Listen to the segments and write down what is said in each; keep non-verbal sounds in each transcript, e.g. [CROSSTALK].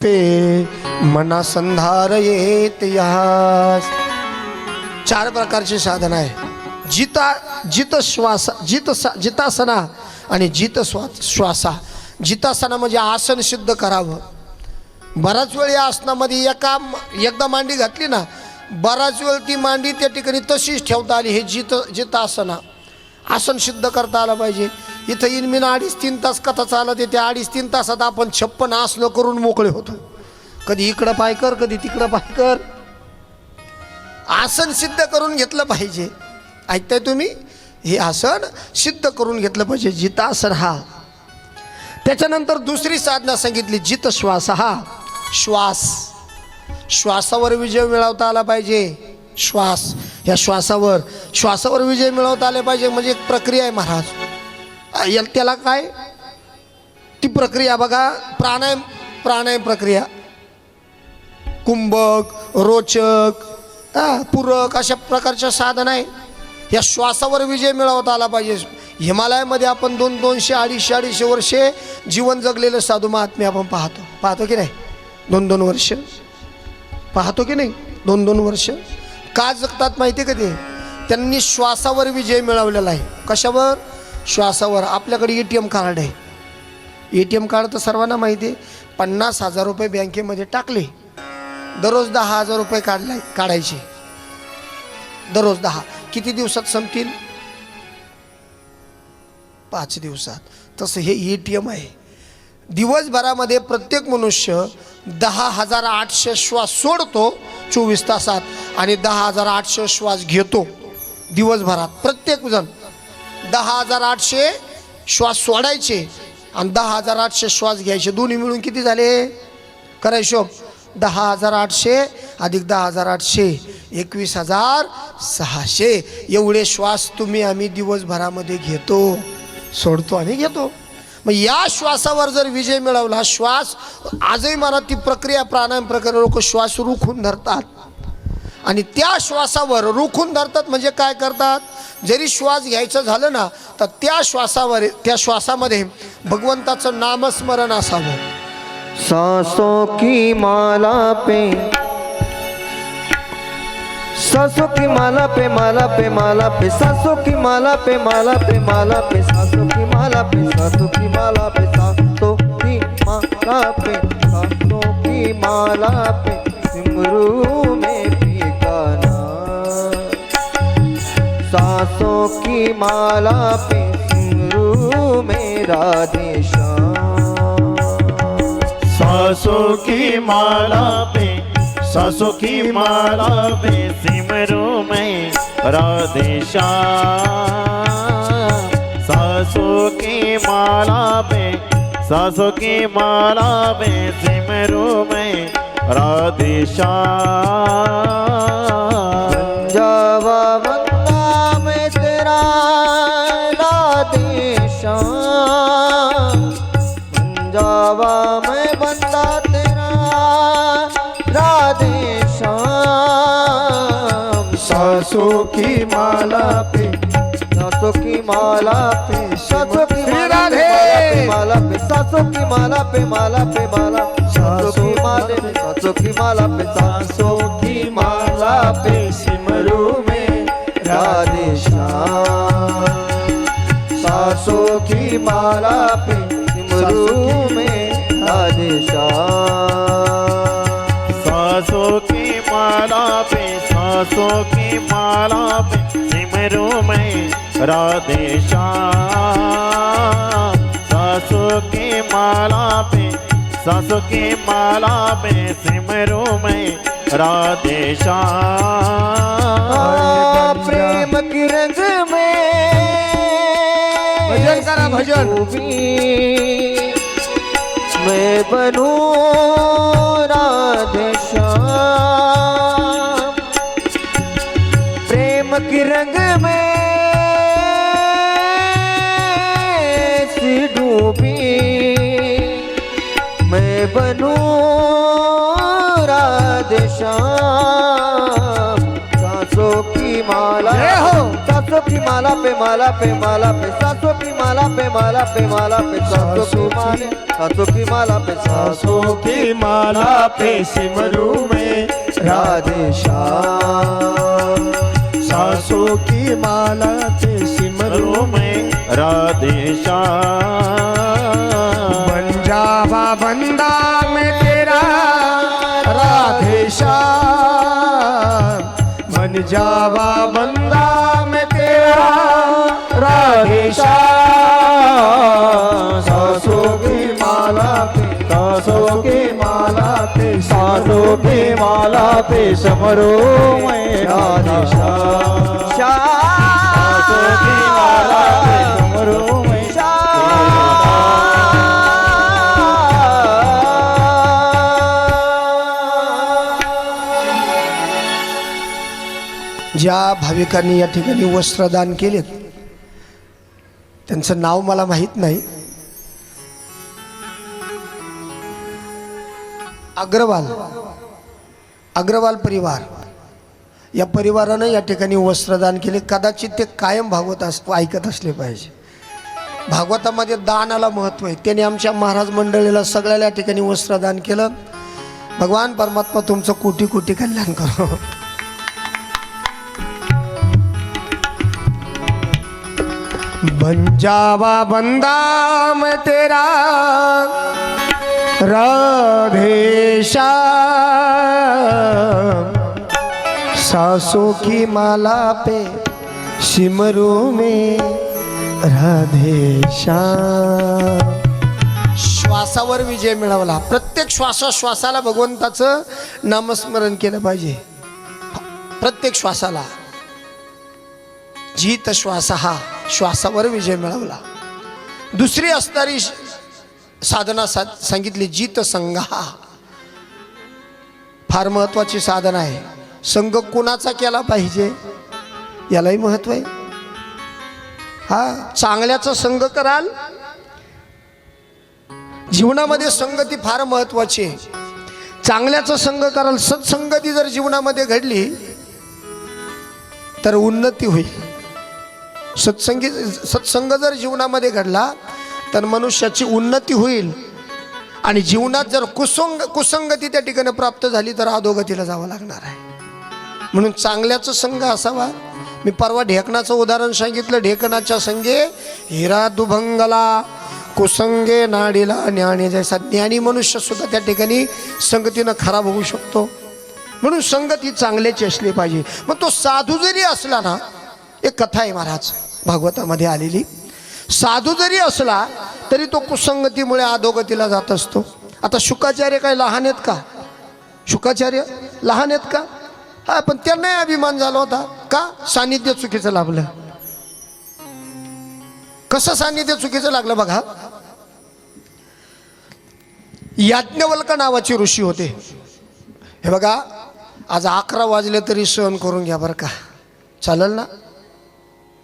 पे मना संधार येत यास चार प्रकारचे साधन आहे. जिता जित श्वास जित जितासना आणि जित स्वा श्वासा जितासना म्हणजे आसन सिद्ध करावं. बराच वेळ या आसनामध्ये एका एकदा मांडी घातली ना बराच वेळ ती मांडी त्या ठिकाणी तशीच ठेवता आली हे जित जितासना. आसन सिद्ध करता आलं पाहिजे. इथं इनमिन अडीच तीन तास कथा चालत येते. अडीच तीन तासात आपण छप्पन आसनं करून मोकळे होतो. कधी इकडं पाय कर कधी तिकडं पाय कर. आसन सिद्ध करून घेतलं पाहिजे. ऐकताय तुम्ही? हे आसन सिद्ध करून घेतलं पाहिजे. जितासन हा. त्याच्यानंतर दुसरी साधना सांगितली. जित श्वास हा. श्वास. श्वासावर विजय मिळवता आला पाहिजे. श्वास. या श्वासावर. श्वासावर विजय मिळवता आले पाहिजे म्हणजे एक प्रक्रिया आहे महाराज. याला- त्याला काय? ती प्रक्रिया बघा. प्राणायाम प्राणायाम प्रक्रिया. कुंभक रोचक पूरक अशा प्रकारच्या साधन आहे. या श्वासावर विजय मिळवता आला पाहिजे. हिमालयामध्ये आपण दोन दोनशे अडीचशे अडीचशे वर्षे जीवन जगलेलं साधू महात्मे आपण पाहतो. पाहतो की नाही? दोन दोन वर्ष. पाहतो की नाही? दोन दोन वर्ष. का जगतात माहिती आहे का ते? त्यांनी श्वासावर विजय मिळवलेला आहे. कशावर? श्वासावर. आपल्याकडे ए टी एम कार्ड आहे. ए टी एम कार्ड तर सर्वांना माहिती आहे. पन्नास हजार रुपये बँकेमध्ये टाकले. दररोज दहा हजार रुपये काढला काढायचे. दररोज दहा. किती दिवसात संपतील? पाच दिवसात. तसं हे ए टी एम आहे. दिवसभरामध्ये प्रत्येक मनुष्य दहा हजार आठशे श्वास सोडतो चोवीस तासात आणि दहा हजार आठशे श्वास घेतो दिवसभरात. प्रत्येकजण दहा हजार आठशे श्वास सोडायचे आणि दहा हजार आठशे श्वास घ्यायचे. दोन्ही मिळून किती झाले? करा हिशोब दहा हजार आठशे अधिक दहा हजार आठशे एकवीस हजार सहाशे. एवढे श्वास तुम्ही आम्ही दिवसभरामध्ये घेतो सोडतो आणि घेतो. मग या श्वासावर जर विजय मिळवला श्वास आजही मला ती प्रक्रिया प्राणायाम प्रक्रिया लोक श्वास रोखून धरतात. आणि त्या श्वासावर रोखून धरतात म्हणजे काय करतात जरी श्वास घ्यायचं झालं ना तर त्या श्वासावर त्या श्वासामध्ये भगवंताचं नामस्मरण असावं सासो की माला पे सासो की माला पे माला पे माला पे सासो की माला पे माला पे माला पे सासो की माला पे सासो की माला पे सासो की माला पे सासो की माला पे सिमरू में सांसों की माला पे सिमरू मेरा देशा सासों की माला पे, सासों की माला पे सिमरू में राधे श्याम। सासों की माला पे, सासों की माला पे सिमरू में राधे की माला पे सासों की माला पे सासों की माला पे! माला पे सासों की माला पे माला पे माला सासों की माला पे सासों की माला पे सासों की माला पे में राधे श्याम सासों की माला पे सासों की माला पे सिमरू में राधे श्याम प्रेम की रंग में। भजन करा, भजन. मैं बनूं राधे बनूं राधे श्याम सांसों की की माला हो. सासों की माला पे माला पे माला पे सासों की माला पे माला पे माला पे सासों की माला सासों की माला पे सासों की माला पे सिमरू में राधे श्याम। सासों की माला पे सिमरू में राधे श्याम। पंजाबा बंदा में तेरा राधे श्याम। बन जावा बंदा में तेरा राधे श्याम। सासों की माला पे, सासों की माला पे, सासों की माला पे समरो मैं राधे श्याम ज्या भाविकांनी या ठिकाणी वस्त्रदान केलेत त्यांचं नाव मला माहीत नाही. अग्रवाल अग्रवाल परिवार. या परिवारानं या ठिकाणी वस्त्रदान केले. कदाचित ते कायम भागवत अस ऐकत असले पाहिजे. भागवतामध्ये दानाला महत्त्व आहे. त्याने आमच्या महाराज मंडळीला सगळ्याला या ठिकाणी वस्त्रदान केलं. भगवान परमात्मा तुमचं कोटी कोटी कल्याण करो. बन जावा बंदा मैं तेरा राधेशा सासों की माला पे सिमरू में राधेशा श्वासावर विजय मिळवला. प्रत्येक श्वासाश्वासाला भगवंताचं नामस्मरण केलं पाहिजे. प्रत्येक श्वासाला. जीत श्वास हा. श्वासावर विजय मिळवला. दुसरी असणारी साधना सा सांगितली जीत संघ. हा फार महत्वाची साधना आहे. संघ कोणाचा केला पाहिजे? यालाही महत्त्व आहे. हा चांगल्याचा संघ कराल. जीवनामध्ये संगती फार महत्वाची आहे. चांगल्याचा संघ कराल. सत्संगती जर जीवनामध्ये घडली तर उन्नती होईल. सत्संगी सत्संग जर जीवनामध्ये घडला तर मनुष्याची उन्नती होईल. आणि जीवनात जर कुसंग कुसंगती त्या ठिकाणी प्राप्त झाली तर अधोगतीला जावं लागणार आहे. म्हणून चांगल्याचा संघ असावा. मी परवा ढेकणाचं उदाहरण सांगितलं. ढेकणाच्या संघे हिरा दुभंगला कुसंगे नाडीला ज्ञानी जैसा ज्ञानी मनुष्य सुद्धा त्या ठिकाणी संगतीनं खराब होऊ शकतो. म्हणून संगत ही चांगल्याची असली पाहिजे. मग तो साधू जरी असला ना एक कथा आहे महाराज भागवतामध्ये आलेली. साधू जरी असला तरी तो कुसंगतीमुळे अधोगतीला जात असतो. आता शुकाचार्य काय लहान आहेत का? शुकाचार्य लहान आहेत का? हा पण त्यांनाही अभिमान झाला होता. का? सानिध्य चुकीचं लाभलं. कसं सानिध्य चुकीचं लागलं बघा. याज्ञवल्क नावाचे ऋषी होते. हे बघा आज अकरा वाजले तरी सहन करून घ्या बरं का. चालेल ना?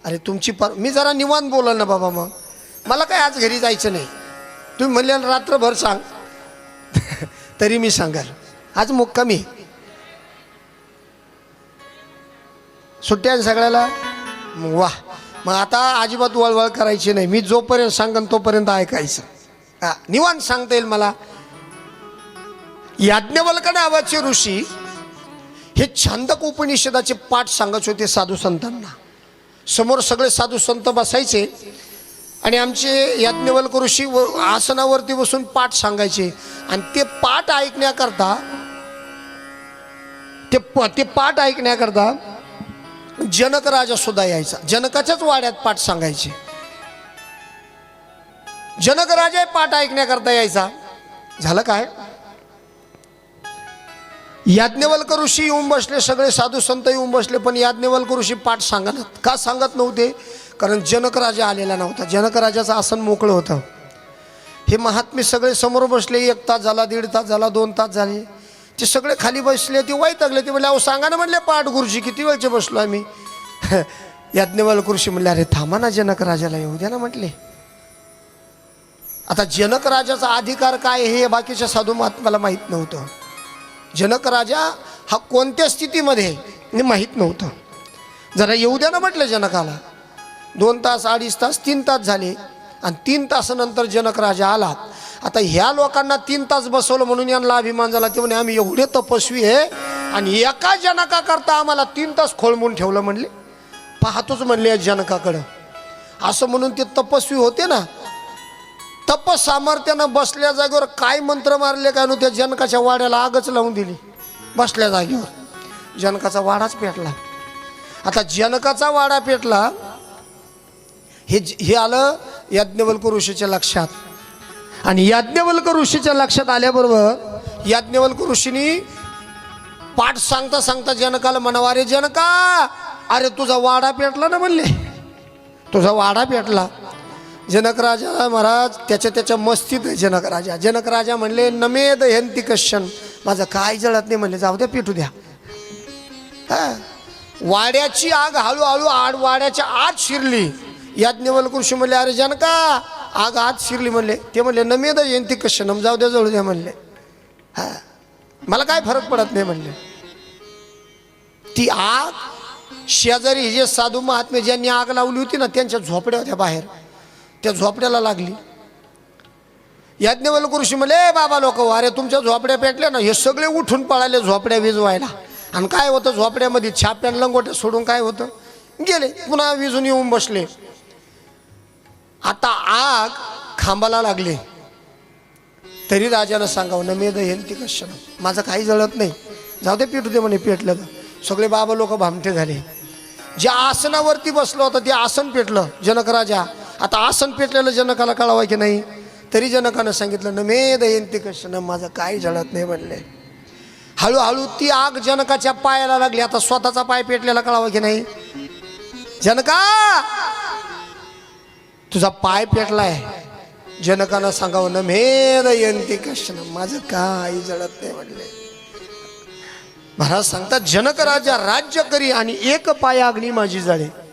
अरे तुमची पर मी जरा निवांत बोलल ना बाबा मग. मला काय आज घरी जायचं नाही. तुम्ही म्हणले रात्रभर सांग. [LAUGHS] तरी मी सांगाल. आज मुक्कामी. सुट्ट्या सगळ्याला? मग वा मग आता अजिबात वळवळ करायची नाही. मी जोपर्यंत सांगन तोपर्यंत ऐकायचं. हा निवांत सांगता येईल मला. याज्ञवल्क नावाचे ऋषी हे छांदक उपनिषदाचे पाठ सांगत होते साधू संतांना. समोर सगळे साधू संत बसायचे आणि आमचे याज्ञवल्क ऋषी व आसनावरती बसून पाठ सांगायचे. आणि ते पाठ ऐकण्याकरता ते ते पाठ ऐकण्याकरता जनक राजा सुद्धा यायचा. जनकाच्याच वाड्यात पाठ सांगायचे. जनक राजा पाठ ऐकण्याकरता यायचा. झालं काय? याज्ञवल्क ऋषी येऊन बसले सगळे साधू संत येऊन बसले पण याज्ञवल्क ऋषी पाठ सांगत का सांगत नव्हते? कारण जनक राजा आलेला नव्हता. जनक राजाचं आसन मोकळं होतं. हे महात्मे सगळे समोर बसले एक तास झाला दीड तास झाला दोन तास झाले. ते सगळे खाली बसले ते वैतागले ते म्हणले अहो सांगा ना म्हणले पाठ गुरुजी किती वेळचे बसलो आम्ही? [LAUGHS] याज्ञवल्क ऋषी म्हणले अरे थांबा ना जनक राजाला येऊ द्या ना म्हटले. आता जनक राजाचा अधिकार काय हे बाकीच्या साधू महात्म्याला माहीत नव्हतं. जनक राजा हा कोणत्या स्थितीमध्ये माहीत नव्हतं. जरा येऊ द्या ना म्हटलं जनकाला. दोन तास अडीच तास तीन तास झाले. आणि तीन तासानंतर जनक राजा आला. आता ह्या लोकांना तीन तास बसवलं म्हणून यांना अभिमान झाला. ते म्हणे आम्ही एवढे तपस्वी आहे आणि एका जनकाकरता आम्हाला तीन तास खोळमून ठेवलं म्हणले. पाहतोच म्हणले जनकाकडं. असं म्हणून ते तपस्वी होते ना. तप सामर्थ्यानं बसल्या जागेवर काय मंत्र मारले काय नु त्या जनकाच्या वाड्याला आगच लावून दिली. बसल्या जागेवर. जनकाचा वाडाच पेटला. आता जनकाचा वाडा पेटला हे हे आलं याज्ञवल्क ऋषीच्या लक्षात. आणि याज्ञवल्क ऋषीच्या लक्षात आल्याबरोबर याज्ञवल्क ऋषीनी पाठ सांगता सांगता जनकाला म्हणावा अरे जनका अरे तुझा वाडा पेटला ना म्हणले. तुझा वाडा पेटला. जनकराजा महाराज त्याच्या त्याच्या मस्तीत आहे जनक राजा जनक राजा म्हणले नमेद हंती कश्चन माझं काय जळत नाही म्हणले जाऊ द्या पेटू द्या. हा. वाड्याची आग हळूहळू आड वाड्याच्या आत शिरली. याज्ञवल कृषी म्हणले अरे जनका आग आत शिरली म्हणले. ते म्हणले नमेद यंती कश्चन जाऊ द्या जळू द्या म्हणले. हा. मला काय फरक पडत नाही म्हणले. ती आग शेजारी हे जे साधू महात्मे ज्यांनी आग लावली होती ना त्यांच्या झोपड्या होत्या बाहेर. त्या झोपड्याला लागली. याज्ञवल्क ऋषी म्हणले बाबा लोक अरे तुमच्या झोपड्या पेटल्या ना हे सगळे उठून पळाले झोपड्या विजवायला. आणि काय होतं झोपड्यामध्ये छाप्यान लंगोट्या सोडून काय होतं? गेले पुन्हा विजून येऊन बसले. आता आग खांबाला लागली. तरी राजानं सांगावं न मेद येईल ती कश माझं काही जळत नाही. जाऊ दे पेटू दे म्हणे पेटलं तर. सगळे बाबा लोक भामटे झाले. ज्या आसनावरती बसलं होतं ते आसन पेटलं जनक राजा. आता आसन पेटलेलं जनकाला कळावं की नाही? तरी जनकानं सांगितलं न मे दयंती कृष्ण माझं काही जळत नाही म्हणले. हळूहळू ती आग जनकाच्या पायाला लागली. आता स्वतःचा पाय पेटलेला कळावं की नाही? जनका! तुझा पाय पेटलाय. जनकानं सांगावं न मे दयंती कृष्ण माझं काही जळत नाही म्हणले. महाराज सांगतात जनक राजा राज्य करी आणि एक पाय अग्नी माझी जाळे.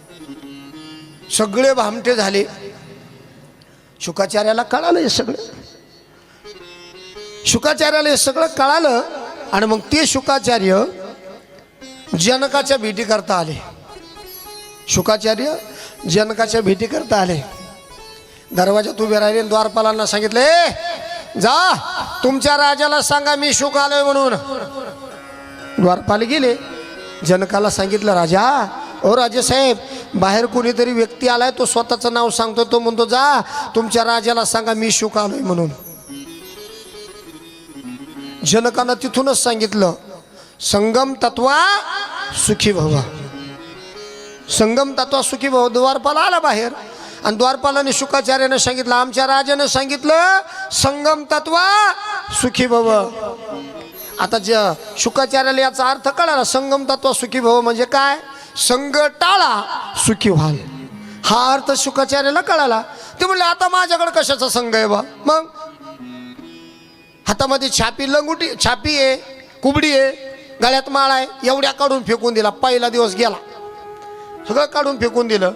सगळे भामटे झाले. शुकाचार्याला कळालं हे सगळं. शुकाचार्याला हे सगळं कळालं आणि मग ते शुकाचार्य जनकाच्या भेटी करता आले. शुकाचार्य जनकाच्या भेटी करता आले. दरवाजात उभे राहिले द्वारपालांना सांगितले जा तुमच्या राजाला सांगा मी शुक आलोय म्हणून. द्वारपाल गेले. जनकाला सांगितलं राजा हो ओ राजेसाहेब बाहेर कोणीतरी व्यक्ती आलाय तो स्वतःचं नाव सांगतो तो म्हणतो जा तुमच्या राजाला सांगा मी शुक आलोय म्हणून. जनकानं तिथूनच सांगितलं संगम तत्वा सुखी भवा. संगम तत्वा सुखी भव द्वारपाल आला बाहेर आणि द्वारपालाने शुकाचार्यानं सांगितलं आमच्या राजानं सांगितलं संगम तत्वा सुखी भव. आता ज शुकाचार्याला याचा अर्थ कळाला संगम तत्व सुखी भव म्हणजे काय? संग टाळा सुखी व्हाल. हा अर्थ शुकाचार्याला कळाला. ते म्हणले आता माझ्याकडे कशाचा संघ आहे बा? मग हातामध्ये छापी लंगुटी छापी आहे कुबडी आहे गळ्यात माळ आहे एवढ्या काढून फेकून दिला. पहिला दिवस गेला. सगळं काढून फेकून दिलं.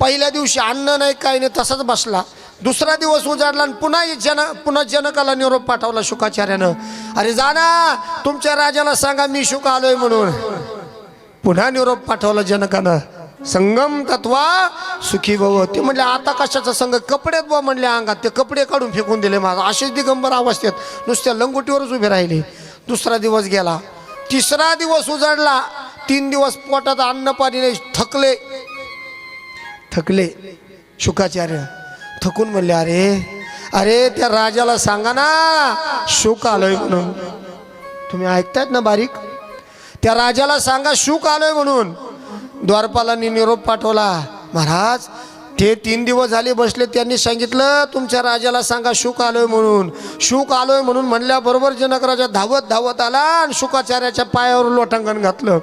पहिल्या दिवशी अन्न नाही काही नाही तसाच बसला. दुसरा दिवस उजाडला आणि पुन्हा जन पुन्हा जनकाला निरोप पाठवला शुकाचार्यानं अरे जाना तुमच्या राजाला सांगा मी शुक आलोय म्हणून. पुन्हा निरोप पाठवला जनकानं. संगम तत्वा सुखी भव. ते म्हणले आता कशाचा संघ कपड्यात बा म्हणले अंगात. ते कपडे काढून फेकून दिले माझा. असेच दिगंबर अवस्थेत नुसत्या लंगोटीवरच उभे राहिले. दुसरा दिवस गेला. तिसरा दिवस उजाडला. तीन दिवस पोटात अन्न पाणी नाही थकले थकले शुकाचार्य थकून म्हणले अरे अरे त्या राजाला सांगा ना शुक आलोय म्हणून. तुम्ही ऐकतायत ना बारीक? त्या राजाला सांगा शुक आलोय म्हणून. द्वारपालांनी निरोप पाठवला. महाराज ते तीन दिवस झाले बसले त्यांनी सांगितलं तुमच्या राजाला सांगा शुक आलोय म्हणून. शुक आलोय म्हणून म्हणल्याबरोबर जनक राजा धावत धावत आला आणि शुकाचार्याच्या पायावर लोटांगण घातलं.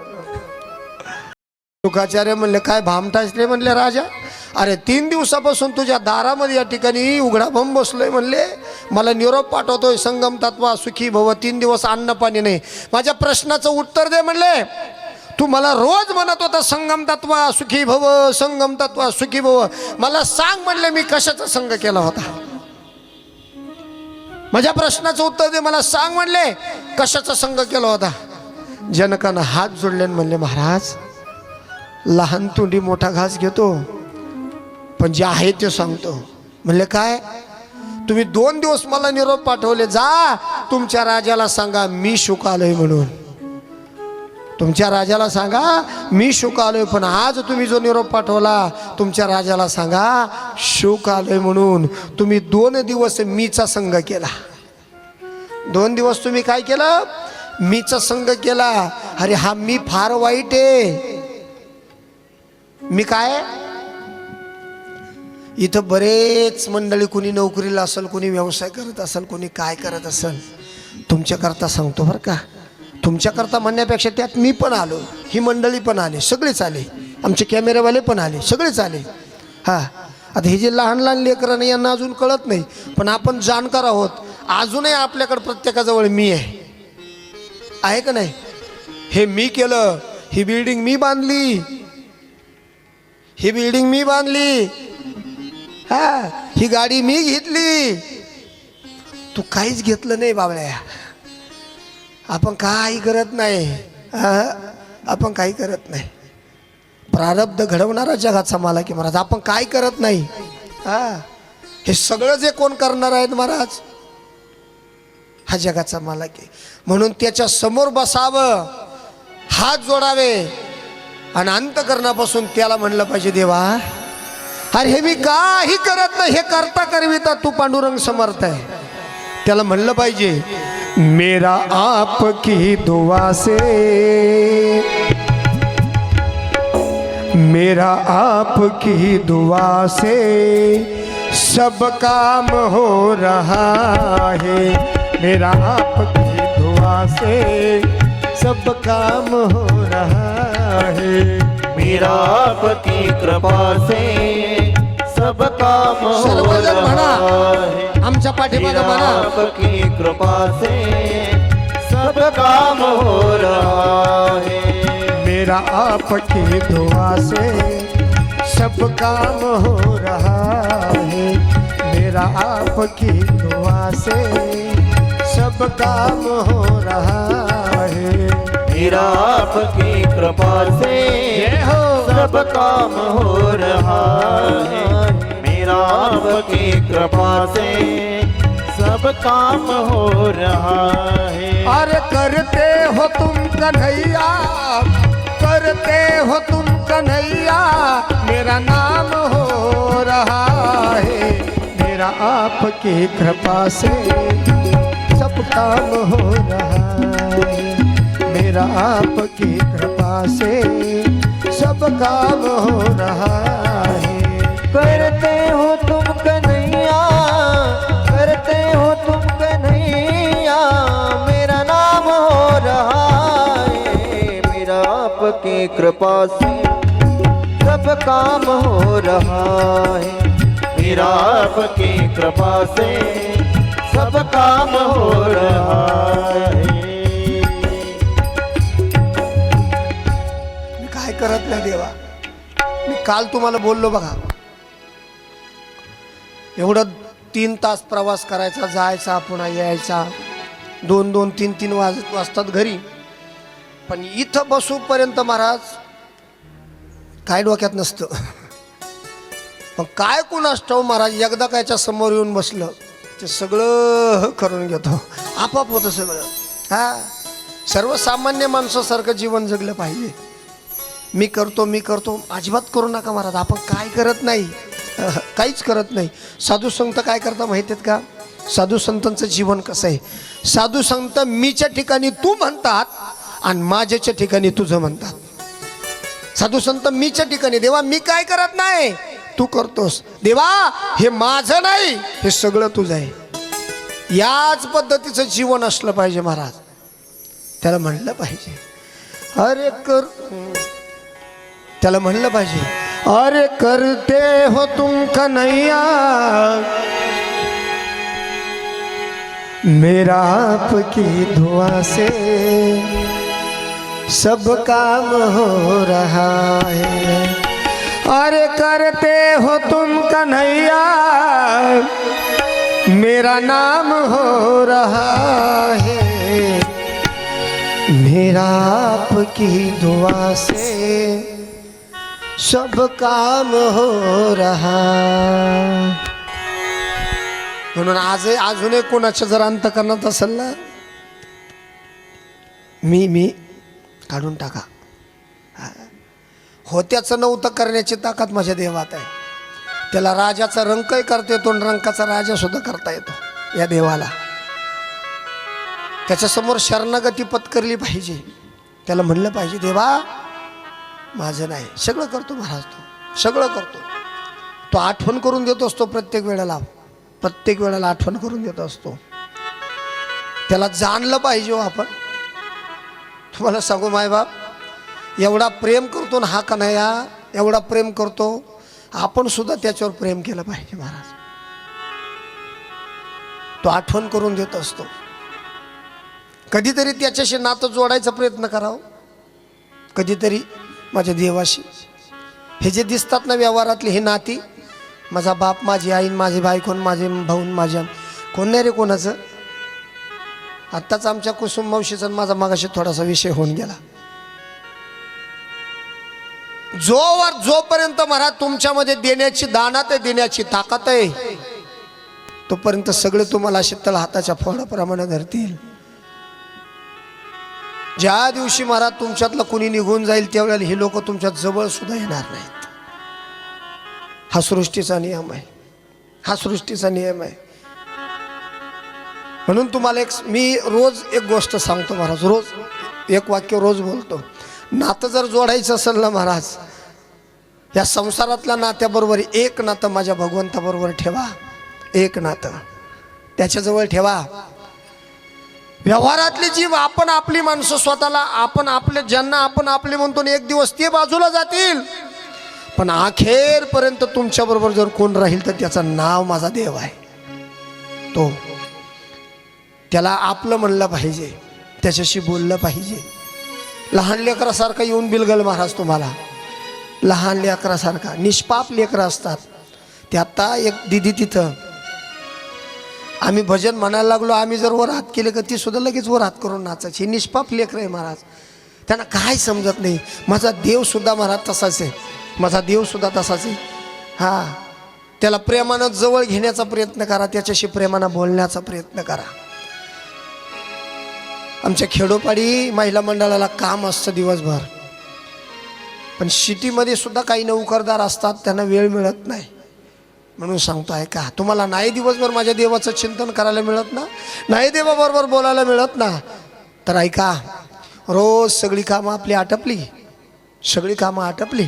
शुकाचार्य म्हणले काय भामटाचले म्हणले राजा अरे तीन दिवसापासून तुझ्या दारामध्ये या ठिकाणी उघडा भम बसलोय म्हणले. मला निरोप पाठवतोय संगम तत्वा सुखी भव तीन दिवस अन्न पाणी नाही. माझ्या प्रश्नाचं उत्तर दे म्हणले. तू मला रोज म्हणत होता संगम तत्वा सुखी भव संगम तत्वा सुखी भव. मला सांग म्हणले मी कशाचा संग केला होता? माझ्या प्रश्नाचं उत्तर दे मला सांग म्हणले कशाचा संग केला होता? जनकानं हात जोडले म्हणले महाराज लहान तोंडी मोठा घास घेतो. पण जे आहे ते सांगतो. म्हणले काय? तुम्ही दोन दिवस मला निरोप पाठवले जा. तुमच्या राजाला सांगा मी शुकालोय म्हणून. तुमच्या राजाला सांगा मी शुकालोय पण आज तुम्ही जो निरोप पाठवला तुमच्या राजाला सांगा शुक आलोय म्हणून. तुम्ही दोन दिवस मीचा संघ केला. दोन दिवस तुम्ही काय केलं? मीचा संघ केला. अरे हा मी फार वाईट आहे. मी काय? इथं बरेच मंडळी कोणी नोकरीला असेल कोणी व्यवसाय करत असेल कोणी काय करत असेल तुमच्याकरता सांगतो बरं का. तुमच्याकरता म्हणण्यापेक्षा त्यात मी पण आलो ही मंडळी पण आले सगळेच आले. आमचे कॅमेरेवाले पण आले सगळेच आले. हां आता हे जे लहान लहान लेकरं नाही यांना अजून कळत नाही पण आपण जाणकार आहोत. अजूनही आपल्याकडं प्रत्येकाजवळ मी आहे. आहे का नाही? हे मी केलं ही बिल्डिंग मी बांधली ही बिल्डिंग मी बांधली. हा ही गाडी मी घेतली. तू काहीच घेतलं नाही बाबळ्या आपण काही करत नाही. हा? आपण काही करत नाही. प्रारब्ध घडवणारा जगाचा मला की महाराज. आपण काय करत नाही. हा हे सगळं जे कोण करणार आहेत महाराज हा जगाचा मालक आहे. म्हणून त्याच्यासमोर बसावं हात जोडावे. आणि अंतकरणापासून त्याला म्हणलं पाहिजे देवा अरे हे मी काही करत नाही हे करता करविता तू पांडुरंग समर्थ आहे. त्याला म्हणलं पाहिजे मेरा आप की दुआ से मेरा आप की दुआ से सब काम हो रहा है। मेरा आप की दुआ से सब काम हो रहा है। मेरा आपकी कृपा से सब काम हो रहा है। आमच्या पाठीमागे मेरा म्हणा। आपकी कृपा से सब काम हो रहा है। मेरा आपकी दुआ से सब काम हो रहा है। मेरा आपकी दुआ से सब काम हो रहा है मेरा आपकी कृपा से हो। सब काम हो रहा है। मेरा आपकी कृपा से सब काम हो रहा है। अरे करते हो तुम कन्हैया करते हो तुम कन्हैया मेरा नाम हो रहा है। मेरा आपकी कृपा से सब काम हो रहा है मेरा आपकी कृपा से सब काम हो रहा है। करते हो तुम कन्हैया करते हो तुम कन्हैया मेरा नाम हो रहा है। मेरा आपकी कृपा से सब काम हो रहा है। मेरा आपकी कृपा से सब काम हो रहा है। करत नाही देवा. मी काल तुम्हाला बोललो बघा. एवढं तीन तास प्रवास करायचा जायचा पुन्हा यायचा. दोन दोन तीन तीन वाज वाजतात घरी. पण इथं बसूपर्यंत महाराज काय डोक्यात नसतं. पण काय कोण असतो महाराज एकदा कायच्या समोर येऊन बसलं ते सगळं करून घेतो. आपाप होतं सगळं. हा? सर्वसामान्य माणसासारखं जीवन जगलं पाहिजे. मी करतो मी करतो. अजिबात करू नका महाराज आपण काय करत नाही. [LAUGHS] काहीच करत नाही. साधू संत काय करता माहीत आहेत का? साधू संतांचं जीवन कसं आहे? साधू संत मीच्या ठिकाणी तू म्हणतात आणि माझ्याच्या ठिकाणी तुझं म्हणतात. साधू संत मीच्या ठिकाणी देवा मी काय करत नाही? तू करतोस. देवा हे माझं नाही हे सगळं तुझं आहे. याच पद्धतीचं जीवन असलं पाहिजे महाराज. त्याला म्हणलं पाहिजे. अरे कर त्याला म्हणलं पाहिजे अरे करते हो तुम कन्हैया। मेरा आपकी दुआ से सब काम हो रहा है। अरे करते हो तुम कन्हैया। मेरा नाम हो रहा है। मेरा आपकी दुआ से सब काम हो रहा। म्हणून आजही अजूनही कोणाच्या जर अंतकरणात असेल ना मी मी काढून टाका. होत्याचं नव्हतं करण्याची ताकद माझ्या देवात आहे. त्याला राजाचा रंगही करता येतो आणि रंकाचा राजा सुद्धा करता येतो या देवाला. त्याच्यासमोर शरणागती पत्करली पाहिजे. त्याला म्हणलं पाहिजे देवा माझं नाही. सगळं करतो महाराज तो. सगळं करतो. तो आठवण करून देत असतो प्रत्येक वेळेला. प्रत्येक वेळेला आठवण करून देत असतो. त्याला जाणलं पाहिजे हो आपण. तुम्हाला सांगू मायबाप एवढा प्रेम करतो ना हा कन्हया एवढा प्रेम करतो आपण सुद्धा त्याच्यावर प्रेम केलं पाहिजे महाराज. तो आठवण करून देत असतो. कधीतरी त्याच्याशी नातं जोडायचा प्रयत्न करावं. कधीतरी माझ्या देवाशी. हे जे दिसतात ना व्यवहारातली ही नाती माझा बाप माझी आईन माझी बायकोन माझे भाऊन माझ्या कोण नाही रे कोणाचं? आत्ताच आमच्या कुसुम मावशीचा माझा मागाशी थोडासा विषय होऊन गेला. जोवर जोपर्यंत महाराज तुमच्यामध्ये देण्याची दानात आहे देण्याची ताकद आहे तोपर्यंत सगळे तुम्हाला शीतल हाताच्या फोडाप्रमाणे धरतील. ज्या दिवशी महाराज तुमच्यातलं कुणी निघून जाईल त्यावेळेला ही लोक तुमच्या जवळ सुद्धा येणार नाहीत. हा सृष्टीचा नियम आहे. हा सृष्टीचा नियम आहे. म्हणून तुम्हाला एक मी रोज एक गोष्ट सांगतो महाराज रोज एक वाक्य रोज बोलतो. नातं जर जोडायचं असेल ना महाराज या संसारातल्या नात्याबरोबर एक नातं माझ्या भगवंताबरोबर ठेवा. एक नातं. त्याच्याजवळ ठेवा. व्यवहारातली जी आपण आपली माणसं स्वतःला आपण आपले ज्यांना आपण आपले म्हणतो ना, एक दिवस ते बाजूला जातील. पण अखेरपर्यंत तुमच्याबरोबर जर कोण राहील तर त्याचं नाव माझा देव आहे. तो त्याला आपलं म्हणलं पाहिजे. त्याच्याशी बोललं पाहिजे. लहान लेकरासारखा येऊन बिलगल महाराज तुम्हाला. लहान लेकरासारखा निष्पाप लेकरं असतात. ते आत्ता एक दिदी तिथं आम्ही भजन म्हणायला लागलो आम्ही जर वर हात केले का ती सुद्धा लगेच वर हात करून नाचायची. निष्पाप लेकर आहे महाराज. त्यांना काय समजत नाही. माझा देवसुद्धा महाराज तसाच आहे. माझा देवसुद्धा तसाच आहे. हा. त्याला प्रेमानं जवळ घेण्याचा प्रयत्न करा त्याच्याशी प्रेमानं बोलण्याचा प्रयत्न करा. आमच्या खेडोपाडी महिला मंडळाला काम असतं दिवसभर. पण सिटीमध्ये सुद्धा काही नौकरदार असतात त्यांना वेळ मिळत नाही. म्हणून सांगतो आहे का तुम्हाला नाही दिवसभर माझ्या देवाचं चिंतन करायला मिळत ना? नाही देवाबरोबर बोलायला मिळत ना? तर ऐका रोज सगळी कामं आपली आटपली. सगळी कामं आटपली.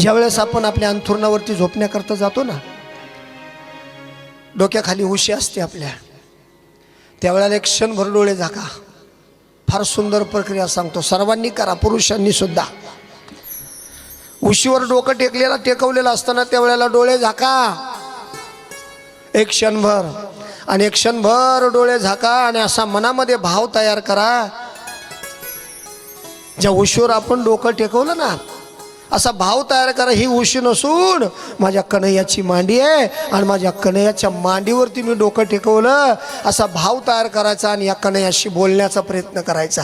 ज्यावेळेस आपण आपल्या अंथुरणावरती झोपण्याकरता जातो ना डोक्याखाली उशी असते आपल्या. त्यावेळेला एक क्षणभर डोळे झाका. फार सुंदर प्रक्रिया सांगतो. सर्वांनी करा पुरुषांनी सुद्धा. उशीवर डोकं टेकलेला टेकवलेलं असताना त्यावेळेला डोळे झाका. एक क्षणभर आणि एक क्षणभर डोळे झाका आणि असा मनामध्ये भाव तयार करा. ज्या उशीवर आपण डोकं टेकवलं ना असा भाव तयार करा ही उशी नसून माझ्या कन्हैयाची मांडी आहे आणि माझ्या कन्हैयाच्या मांडीवरती मी डोकं टेकवलं असा भाव तयार करायचा आणि या कन्हैयाशी बोलण्याचा प्रयत्न करायचा.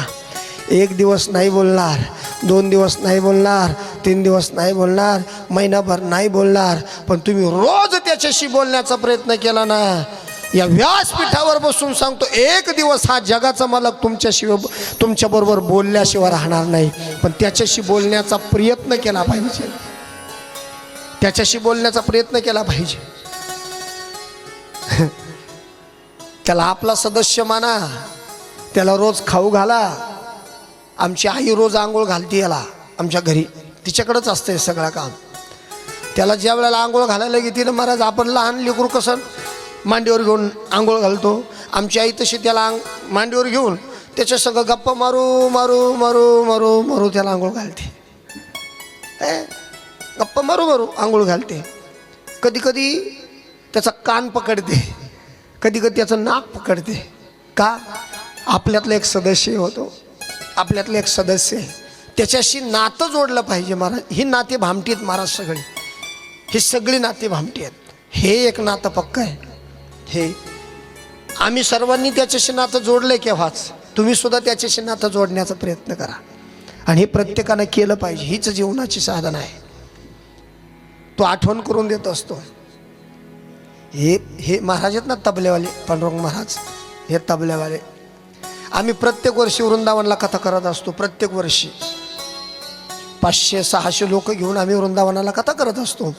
एक दिवस नाही बोलणार दोन दिवस नाही बोलणार तीन दिवस नाही बोलणार महिनाभर नाही बोलणार पण तुम्ही रोज त्याच्याशी बोलण्याचा प्रयत्न केला ना. या व्यासपीठावर बसून सांगतो एक दिवस हा जगाचा मालक तुमच्याशिवाय तुमच्याबरोबर बोलल्याशिवाय राहणार नाही. पण त्याच्याशी बोलण्याचा प्रयत्न केला पाहिजे. त्याच्याशी बोलण्याचा प्रयत्न केला पाहिजे. [LAUGHS] त्याला आपला सदस्य माना. त्याला रोज खाऊ घाला. आमची आई रोज आंघोळ घालते याला आमच्या घरी. तिच्याकडंच असतं हे सगळं काम. त्याला ज्या वेळेला आंघोळ घालायला घेते ना महाराज आपण लहान लेकरू कसं मांडीवर घेऊन आंघोळ घालतो? आमची आई तशी त्याला आंग मांडीवर घेऊन त्याच्या सगळं गप्पा मारू मारू मारू मारू मारू त्याला आंघोळ घालते. ए, गप्पा मारू मारू आंघोळ घालते. कधी कधी त्याचा कान पकडते. कधी कधी त्याचं नाक पकडते. का? आपल्यातलं एक सदस्य होतो. आपल्यातलं एक सदस्य आहे. त्याच्याशी नातं जोडलं पाहिजे महाराज. ही नाते भामटी आहेत महाराज सगळी. ही सगळी नाते भामटी आहेत. हे एक नातं पक्क आहे. हे आम्ही सर्वांनी त्याच्याशी नातं जोडलं केव्हाच. तुम्ही सुद्धा त्याच्याशी नातं जोडण्याचा प्रयत्न करा. आणि हे प्रत्येकानं केलं पाहिजे. हीच जीवनाची साधना आहे. तो आठवण करून देत असतो. हे हे महाराज आहेत ना तबलेवाले पांडुरंग महाराज? हे तबलेवाले आम्ही प्रत्येक वर्षी वृंदावनला कथा करत असतो. प्रत्येक वर्षी. पाचशे सहाशे लोक घेऊन आम्ही वृंदावनाला कथा करत असतो.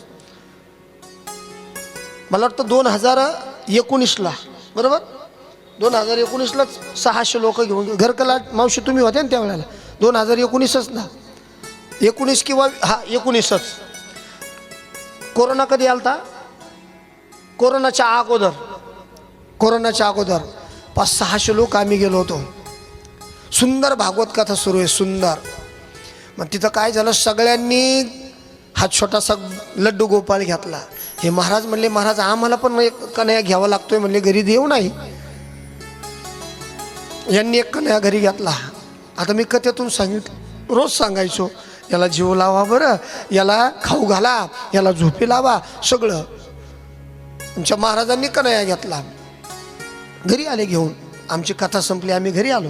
मला वाटतं दोन हजार एकोणीसला बरोबर? दोन हजार एकोणीसलाच सहाशे लोक घेऊन घरकला मावशी तुम्ही होते ना त्यावेळेला? दोन हजार एकोणीसच ना? एकोणीस किंवा हा एकोणीसच. कोरोना कधी आलता? कोरोनाच्या अगोदर. कोरोनाच्या अगोदर. पाच सहाशे लोक आम्ही गेलो होतो. सुंदर भागवत कथा सुरू आहे सुंदर. मग तिथं काय झालं? सगळ्यांनी हा छोटासा लड्डू गोपाळ घेतला. हे महाराज म्हणले महाराज आम्हाला पण एक कन्या घ्यावा लागतोय. म्हणले घरी देऊ नाही. यांनी एक कन्या घरी घेतला. आता मी कथेतून सांगित रोज सांगायचो याला जीव लावा बरं याला खाऊ घाला याला झोपी लावा सगळं. आमच्या महाराजांनी कन्हया घेतला. घरी आले घेऊन. आमची कथा संपली आम्ही घरी आलो.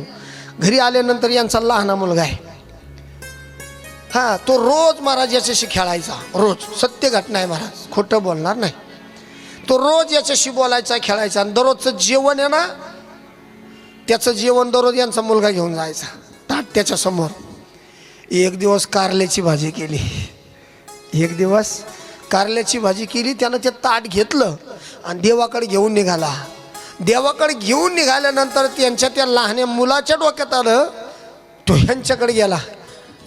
घरी आल्यानंतर यांचा लहाना मुलगा आहे. हा तो रोज महाराज याच्याशी खेळायचा. रोज. सत्य घटना आहे महाराज. खोटं बोलणार नाही. तो रोज याच्याशी बोलायचा खेळायचा आणि दररोजचं जेवण आहे ना त्याचं जेवण दररोज यांचा मुलगा घेऊन जायचा. ताट त्याच्यासमोर एक दिवस कारल्याची भाजी केली. एक दिवस कारल्याची भाजी केली त्यानं ते ताट घेतलं आणि देवाकडे घेऊन निघाला. देवाकडे घेऊन निघाल्यानंतर त्यांच्या त्या लहान्या मुलाच्या डोक्यात आलं तो ह्यांच्याकडे गेला.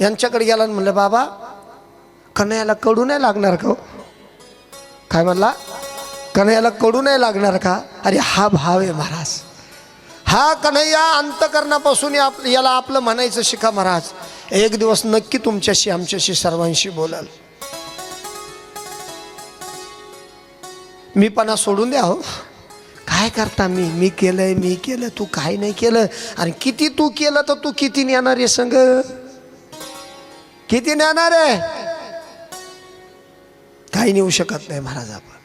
यांच्याकडे गेला आणि म्हणलं बाबा कन्हैयाला कडू नाही लागणार का हो? काय म्हणला? कन्हैयाला कडू नाही लागणार का? अरे हा भाव आहे महाराज. हा कन्हैया अंतकरणापासून आप याला आपलं म्हणायचं शिका महाराज. एक दिवस नक्की तुमच्याशी आमच्याशी सर्वांशी बोलाल. मी पणा सोडून द्या हो. काय करता मी? मी केलंय मी केलं तू काय नाही केलं. आणि किती तू केलं तर तू किती नेणार आहे संग. किती नेणार आहे? काही नेऊ शकत नाही महाराज आपण.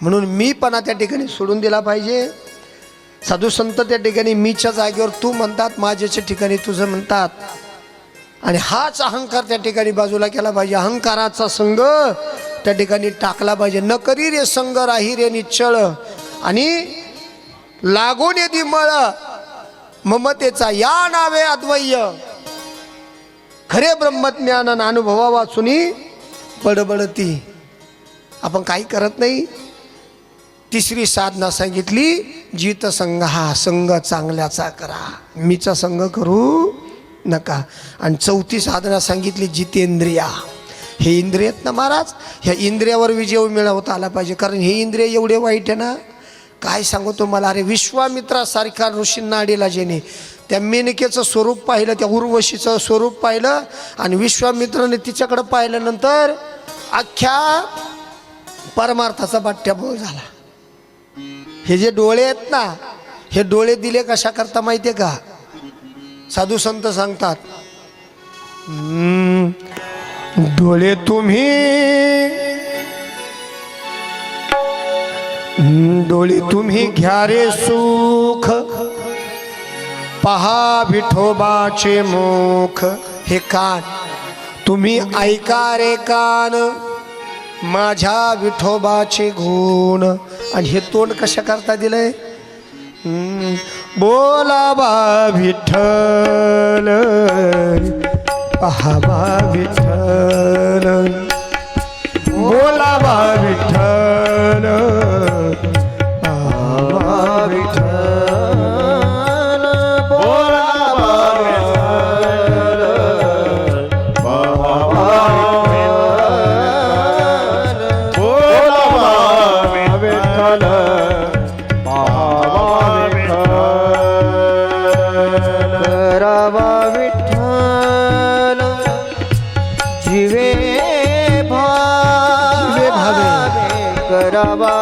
म्हणून मी पणा त्या ठिकाणी सोडून दिला पाहिजे. साधू संत त्या ठिकाणी मीच्या जागेवर तू म्हणतात माझ्याच्या ठिकाणी तुझं म्हणतात. आणि हाच अहंकार त्या ठिकाणी बाजूला केला पाहिजे. अहंकाराचा संग त्या ठिकाणी टाकला पाहिजे. न करी रे संग राही रे निश्चळ. आणि लागून येती मळ ममतेचा या नावे अद्वय्य खरे ब्रह्मज्ञान अनुभवा वाचूनही बडबडती. आपण काही करत नाही. तिसरी साधना सांगितली जीत संघ हा संघ चांगल्याचा करा. मीचा संघ करू नका. आणि चौथी साधना सांगितली जितेंद्रिया. हे इंद्रिय आहेत ना महाराज? ह्या इंद्रियावर विजय मिळवता आला पाहिजे. कारण हे इंद्रिय एवढे वाईट आहे ना? काय सांगू तुम्हाला? अरे विश्वामित्रासारख्या ऋषींना आडीला जेणे. त्या मेनिकेचं स्वरूप पाहिलं त्या उर्वशीचं स्वरूप पाहिलं आणि विश्वामित्राने तिच्याकडं पाहिल्यानंतर अख्ख्या परमार्थाचा बाट्याबोळ झाला. हे जे डोळे आहेत ना हे डोळे दिले कशा करता माहितीये का? साधू संत सांगतात डोळे तुम्ही डोळे तुम्ही घ्या रे सू पहा विठोबाचे मुख हे कान. तुम्ही ऐका रे कान माझ्या विठोबाचे गुण. आणि हे तोंड कशा करता दिलंय? हम्म, बोला बा विठ्ठल. पहा बा विठ्ठल. बोला बा विठ्ठल. करावा